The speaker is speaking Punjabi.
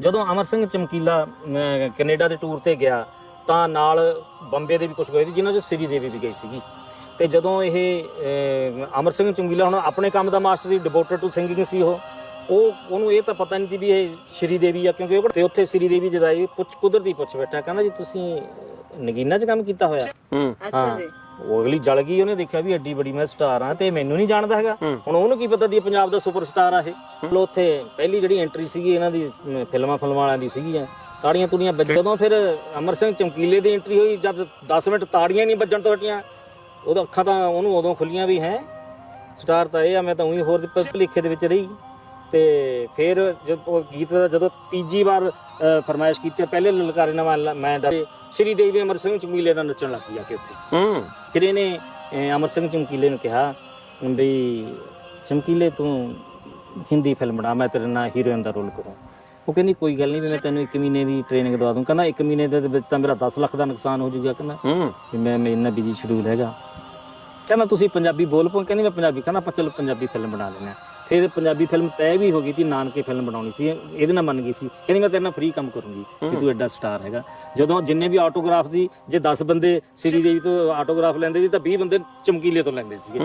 ਜਦੋਂ ਅਮਰ ਸਿੰਘ ਚਮਕੀਲਾ ਕੈਨੇਡਾ ਦੇ ਟੂਰ ਤੇ ਗਿਆ ਤਾਂ ਨਾਲ ਬੰਬੇ ਦੇ ਵੀ ਕੁਝ ਗਏ ਸੀ ਜਿਨ੍ਹਾਂ 'ਚ ਸ੍ਰੀ ਦੇਵੀ ਵੀ ਗਈ ਸੀਗੀ। ਤੇ ਜਦੋਂ ਇਹ ਅਮ, ਅਮਰ ਸਿੰਘ ਚਮਕੀਲਾ ਹੁਣ ਆਪਣੇ ਕੰਮ ਦਾ ਮਾਸਟਰ ਸੀ ਡਿਵੋਟਡ ਟੂ ਸਿੰਗਿੰਗ ਸੀ ਉਹ ਉਹ ਉਹਨੂੰ ਇਹ ਤਾਂ ਪਤਾ ਨਹੀਂ ਸੀ ਵੀ ਇਹ ਸ਼੍ਰੀ ਦੇਵੀ ਆ ਕਿਉਂਕਿ ਉਹ ਤੇ ਉੱਥੇ ਸ਼੍ਰੀ ਦੇਵੀ ਜਦਾਈ ਪੁੱਛ ਕੁਦਰਤੀ ਪੁੱਛ ਬੈਠਾ ਕਹਿੰਦਾ ਜੀ ਤੁਸੀਂ ਨਗੀਨਾ 'ਚ ਕੰਮ ਕੀਤਾ ਹੋਇਆ? ਹੂੰ। ਅੱਛਾ। ਜੀ। ਉਹ ਅਗਲੀ ਜਲ ਗਈ ਉਹਨੇ ਦੇਖਿਆ ਵੀ ਐਡੀ ਬੜੀ ਮੈਂ ਸਟਾਰ ਆ ਤੇ ਮੈਨੂੰ ਨਹੀਂ ਜਾਣਦਾ ਹੈਗਾ। ਹੁਣ ਉਹਨੂੰ ਕੀ ਪਤਾ ਦੀ ਪੰਜਾਬ ਦਾ ਸੁਪਰਸਟਾਰ ਆ ਇਹ। ਚਲੋ ਉੱਥੇ ਪਹਿਲੀ ਜਿਹੜੀ ਐਂਟਰੀ ਸੀਗੀ ਇਹਨਾਂ ਦੀ ਫਿਲਮਾਂ ਫਿਲਮਾਂ ਵਾਲਿਆਂ ਦੀ ਸੀਗੀਆਂ। ਤਾੜੀਆਂ ਤੁੜੀਆਂ ਜਦੋਂ ਫਿਰ ਅਮਰ ਸਿੰਘ ਚਮਕੀਲੇ ਦੀ ਐਂਟਰੀ ਹੋਈ ਜਦ 10 ਮਿੰਟ ਤਾੜੀਆਂ ਨਹੀਂ ਵੱਜਣ ਤੋਂ ਹਟੀਆਂ ਉਹਦਾ ਅੱਖਾਂ ਤਾਂ ਉਹਨੂੰ ਉਦੋਂ ਖੁੱਲੀਆਂ ਵੀ ਹੈ। ਸਟਾਰ ਤਾਂ ਇਹ ਆ ਮੈਂ ਤਾਂ ਉਹੀ ਹੋਰ ਦੇ ਭਲੇਖੇ ਦੇ ਵਿੱਚ ਰਹੀ। ਤੇ ਫਿਰ ਜਦ ਉਹ ਗੀਤ ਦਾ ਜਦੋਂ ਤੀਜੀ ਵਾਰ ਫਰਮਾਇਸ਼ ਕੀਤੀ ਪਹਿਲੇ ਲਲਕਾਰੇ ਨਾਲ ਮੈਂ- ਮੈਂ ਡਰੇ ਸ਼੍ਰੀ ਦੇਵੀ ਅਮਰ ਸਿੰਘ ਚਮਕੀਲੇ ਨਾਲ ਨੱਚਣ ਲੱਗ ਗਿਆ ਕਿ ਉੱਥੇ। ਹੂੰ। ਫਿਰ ਇਹਨੇ ਅਹ, ਅਮਰ ਸਿੰਘ ਚਮਕੀਲੇ ਨੂੰ ਕਿਹਾ ਵੀ ਚਮਕੀਲੇ ਤੂੰ ਹਿੰਦੀ ਫਿਲਮ ਬਣਾ ਮੈਂ ਤੇਰੇ ਨਾਲ ਹੀਰੋਇਨ ਦਾ ਰੋਲ ਕਰਾਂ। ਉਹ ਕਹਿੰਦੀ ਕੋਈ ਗੱਲ ਨਹੀਂ ਵੀ ਮੈਂ ਤੈਨੂੰ 1 ਮਹੀਨੇ ਦੀ ਟ੍ਰੇਨਿੰਗ ਦਵਾ ਦੂੰ। ਕਹਿੰਦਾ 1 ਮਹੀਨੇ ਦੇ ਵਿੱਚ ਤਾਂ ਮੇਰਾ 10 ਲੱਖ ਦਾ ਨੁਕਸਾਨ ਹੋ ਜਾਊਗਾ ਕਹਿੰਦਾ। ਹੂੰ। ਵੀ ਮੈਂ ਮੈਂ ਇੰਨਾ ਬਿਜ਼ੀ ਸ਼ਡਿਊਲ ਹੈਗਾ। ਕਹਿੰਦਾ ਤੁਸੀਂ ਪੰਜਾਬੀ ਬੋਲ ਪੋ ਕਹਿੰਦੀ ਮੈਂ ਪੰਜਾਬੀ ਕਹਿੰਦਾ ਆਪਾਂ ਚਲੋ ਪੰਜਾਬੀ ਫਿਲਮ ਬਣਾ ਲੈਂਦੇ ਹਾਂ। ਫਿਰ ਪੰਜਾਬੀ ਫਿਲਮ ਤੈਅ ਵੀ ਹੋ ਗਈ ਸੀ ਨਾਨਕੇ ਫਿਲਮ ਬਣਾਉਣੀ ਸੀ ਇਹਦੇ ਨਾਲ ਮੰਨ ਗਈ ਸੀ। ਕਹਿੰਦੀ ਮੈਂ ਤੇਰੇ ਨਾਲ ਫ੍ਰੀ ਕੰਮ ਕਰੂੰਗੀ ਕਿ ਤੂੰ ਐਡਾ ਸਟਾਰ ਹੈਗਾ। ਜਦੋਂ ਜਿੰਨੇ ਵੀ ਆਟੋਗ੍ਰਾਫ ਦੀ ਜੇ 10 ਬੰਦੇ ਸ੍ਰੀ ਦੇਵੀ ਤੋਂ ਆਟੋਗ੍ਰਾਫ ਲੈਂਦੇ ਸੀ ਤਾਂ 20 ਬੰਦੇ ਚਮਕੀਲੇ ਤੋਂ ਲੈਂਦੇ ਸੀਗੇ।